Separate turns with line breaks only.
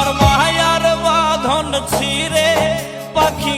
আমার মায়ার বাঁধন ছিঁড়ে পাখি